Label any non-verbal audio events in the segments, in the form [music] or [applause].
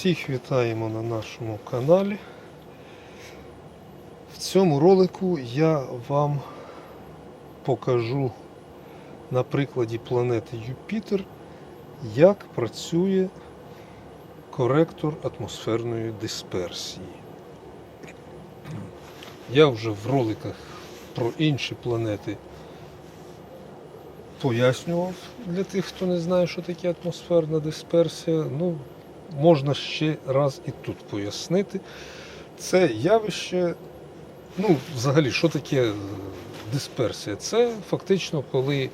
Всіх вітаємо на нашому каналі. В цьому ролику я вам покажу на прикладі планети Юпітер, як працює коректор атмосферної дисперсії. Я вже в роликах про інші планети пояснював для тих, хто не знає, що таке атмосферна дисперсія. Ну, можна ще раз і тут пояснити. Це явище, ну, взагалі, що таке дисперсія? Це фактично, коли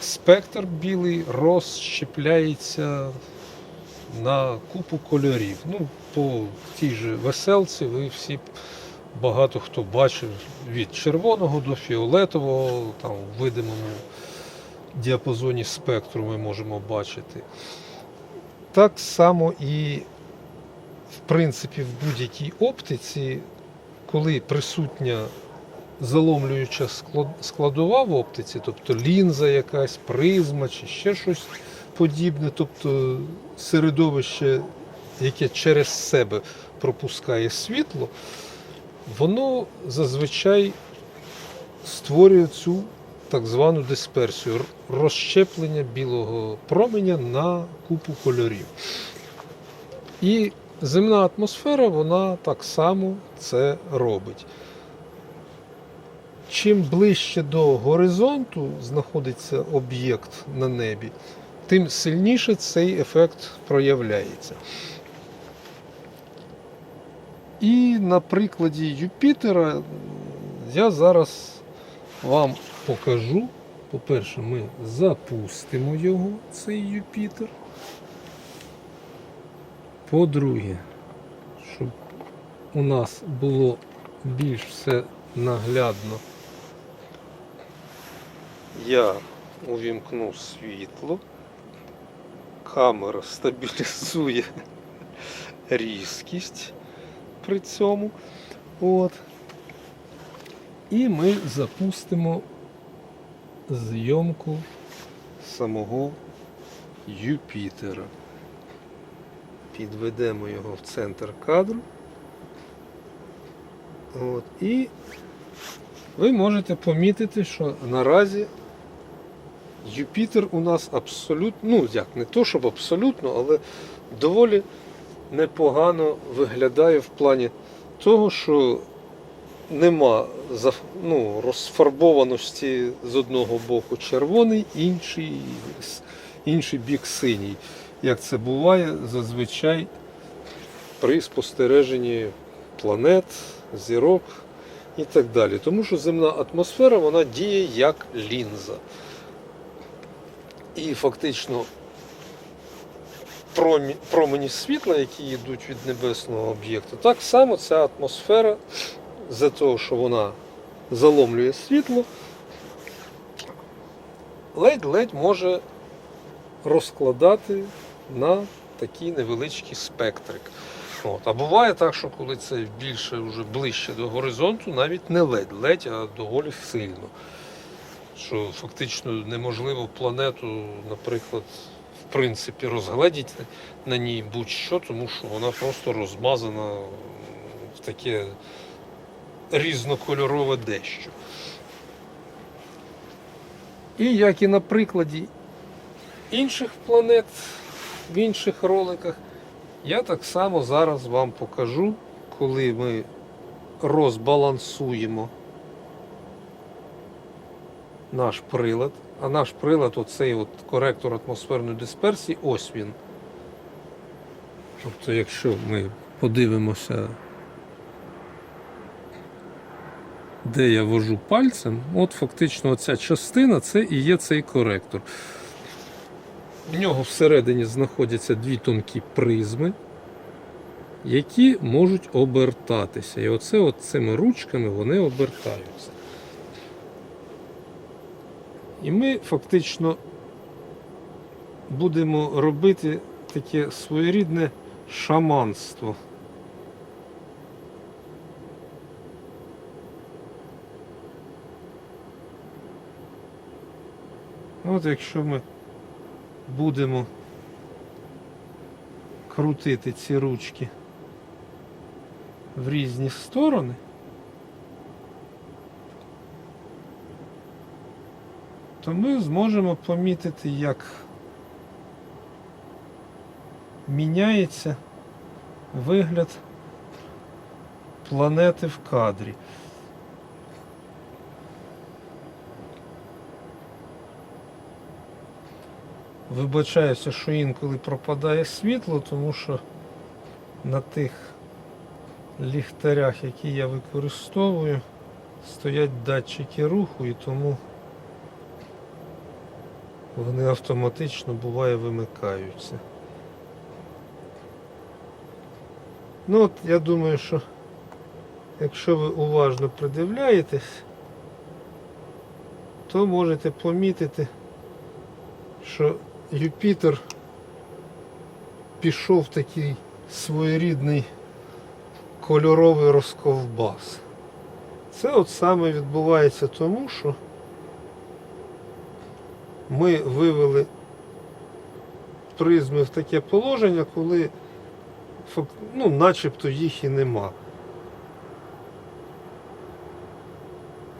спектр білий розщепляється на купу кольорів. Ну, по тій же веселці ви всі багато хто бачив від червоного до фіолетового, там в видимому діапазоні спектру ми можемо бачити. Так само і, в принципі, в будь-якій оптиці, коли присутня заломлююча складова в оптиці, тобто лінза якась, призма чи ще щось подібне, тобто середовище, яке через себе пропускає світло, воно зазвичай створює цю так звану дисперсію, розщеплення білого променя на купу кольорів. І земна атмосфера вона так само це робить. Чим ближче до горизонту знаходиться об'єкт на небі, тим сильніше цей ефект проявляється. І на прикладі Юпітера я зараз вам покажу. По-перше, ми запустимо його, цей Юпітер. По-друге, щоб у нас було більш все наглядно, я увімкну світло. Камера стабілізує різкість при цьому. От. І ми запустимо зйомку самого Юпітера. Підведемо його в центр кадру. От. І ви можете помітити, що наразі Юпітер у нас абсолютно, ну як, не то, щоб абсолютно, але доволі непогано виглядає в плані того, що нема ну, розфарбованості з одного боку червоний, інший, інший бік синій. Як це буває зазвичай при спостереженні планет, зірок і так далі. Тому що земна атмосфера вона діє як лінза. І фактично промені світла, які йдуть від небесного об'єкту, так само ця атмосфера, за того, що вона заломлює світло, ледь-ледь може розкладати на такий невеличкий спектрик. От. А буває так, що коли це більше вже ближче до горизонту, навіть не ледь-ледь, а доволі сильно. Що фактично неможливо планету, наприклад, в принципі, розгледіти на ній будь-що, тому що вона просто розмазана в таке різнокольорове дещо. І як і на прикладі інших планет в інших роликах, я так само зараз вам покажу, коли ми розбалансуємо наш прилад. А наш прилад, оцей от коректор атмосферної дисперсії, ось він. Тобто, якщо ми подивимося, де я вожу пальцем, от фактично оця частина це і є цей коректор. В нього всередині знаходяться дві тонкі призми, які можуть обертатися. І оце от цими ручками вони обертаються. І ми фактично будемо робити таке своєрідне шаманство. От якщо ми будемо крутити ці ручки в різні сторони. То ми зможемо помітити, як міняється вигляд планети в кадрі. Вибачаюся, що інколи пропадає світло, тому що на тих ліхтарях, які я використовую, стоять датчики руху і тому вони автоматично буває вимикаються. Ну от я думаю, що якщо ви уважно придивляєтесь, то можете помітити, що Юпітер пішов в такий своєрідний кольоровий розковбас. Це от саме відбувається тому, що ми вивели призми в таке положення, коли ну, начебто їх і нема.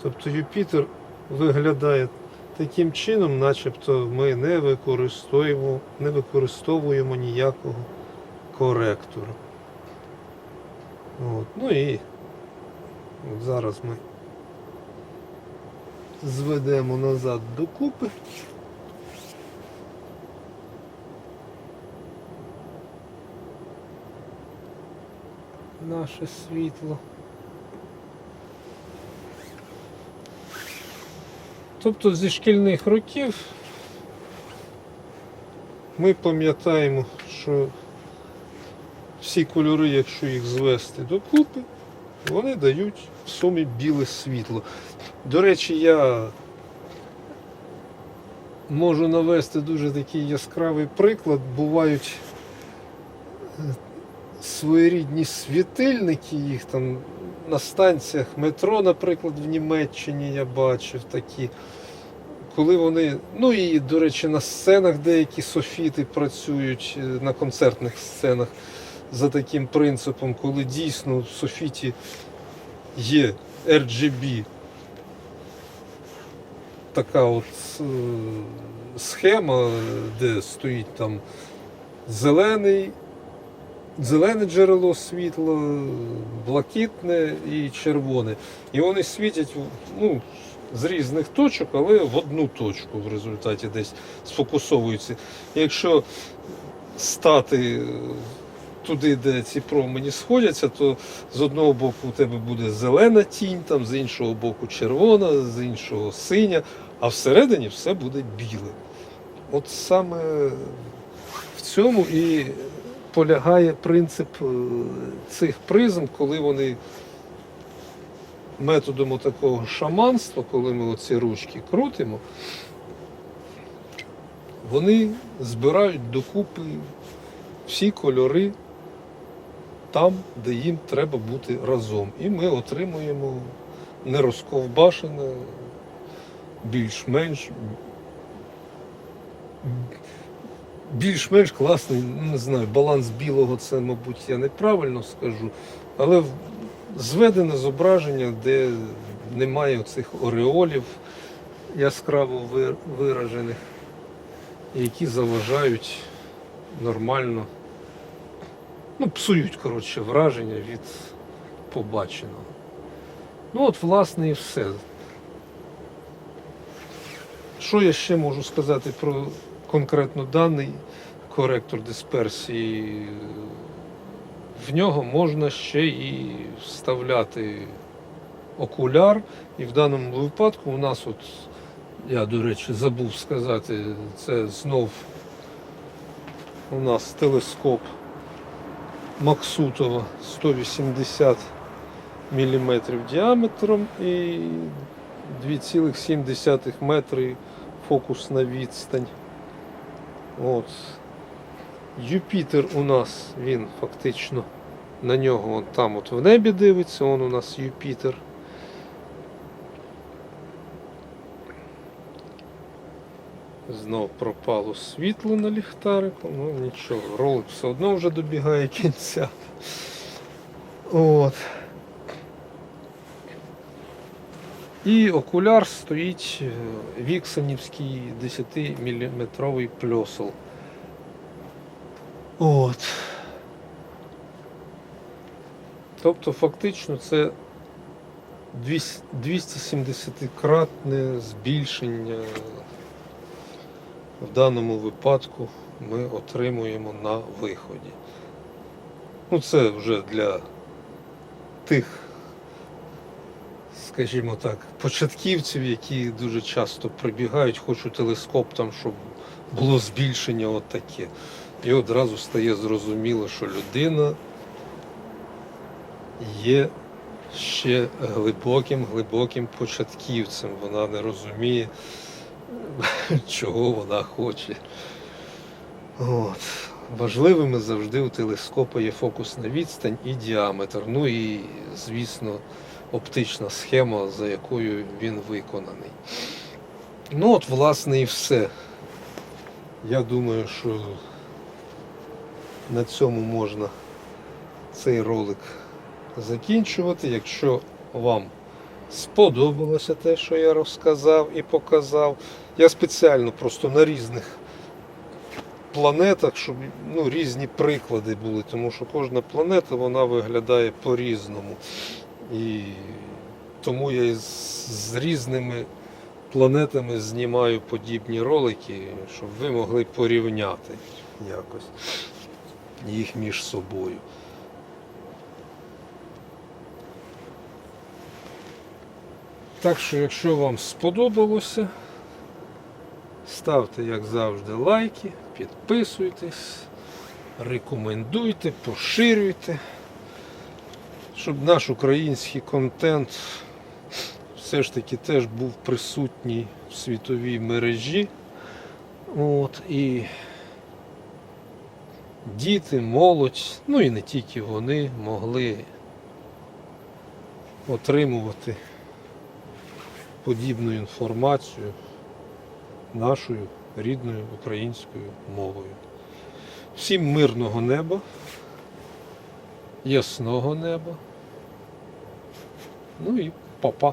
Тобто Юпітер виглядає таким чином, начебто ми не використовуємо, не використовуємо ніякого коректора. От. Ну і от зараз ми зведемо назад докупи. Наше світло. Тобто зі шкільних років ми пам'ятаємо, що всі кольори, якщо їх звести докупи, вони дають в сумі біле світло. До речі, я можу навести дуже такий яскравий приклад. Бувають е, своєрідні світильники, їх там на станціях метро, наприклад, в Німеччині я бачив такі. Коли вони, ну і, до речі, на сценах деякі софіти працюють, е, на концертних сценах за таким принципом, коли дійсно в софіті є RGB, така от е, схема, де стоїть там зелений, зелене джерело світла, блакитне і червоне. І вони світять ну, з різних точок, але в одну точку в результаті десь сфокусовуються. Якщо стати е, туди, де ці промені сходяться, то з одного боку у тебе буде зелена тінь, там, з іншого боку червона, з іншого синя, а всередині все буде біле. От саме в цьому і полягає принцип е, цих призм, коли вони методом такого шаманства, коли ми оці ручки крутимо, вони збирають докупи всі кольори там, де їм треба бути разом. І ми отримуємо нерозковбашене, більш-менш більш-менш класний, ну, не знаю, баланс білого це, мабуть, я неправильно скажу, але зведене зображення, де немає цих ореолів яскраво виражених, які заважають нормально, ну, псують, коротше, враження від побаченого. Ну от, власне, і все. Що я ще можу сказати про конкретно даний коректор дисперсії? В нього можна ще і вставляти окуляр. І в даному випадку у нас, от, я, до речі, забув сказати, це знов у нас телескоп Максутова 180 мм діаметром і 2,7 метри фокусна відстань. От. Юпітер у нас, він фактично на нього он там от в небі дивиться, он у нас Юпітер. Знов пропало світло на ліхтарику, ну нічого, ролик все одно вже добігає кінця. От. І окуляр стоїть е, Віксонівський 10-мм пльосел. От. Тобто фактично це 270-кратне збільшення в даному випадку ми отримуємо на виході. Ну, це вже для тих, скажімо так, початківців, які дуже часто прибігають, хочуть телескоп там, щоб було збільшення отаке. І одразу стає зрозуміло, що людина є ще глибоким, глибоким початківцем. Вона не розуміє, [laughs] чого вона хоче. От. Важливими завжди у телескопа є фокусна відстань і діаметр. Ну і, звісно, оптична схема, за якою він виконаний. Ну от, власне, і все. Я думаю, що на цьому можна цей ролик закінчувати. Якщо вам сподобалося те, що я розказав і показав, я спеціально просто на різних планетах, щоб ну, різні приклади були, тому що кожна планета вона виглядає по-різному. І тому я з різними планетами знімаю подібні ролики, щоб ви могли порівняти якось їх між собою. Так що, якщо вам сподобалося, ставте, як завжди, лайки, підписуйтесь, рекомендуйте, поширюйте, щоб наш український контент все ж таки теж був присутній в світовій мережі. От, і діти, молодь, ну і не тільки вони могли отримувати подібну інформацію нашою рідною українською мовою. Всім мирного неба, ясного неба. Ну і па-па.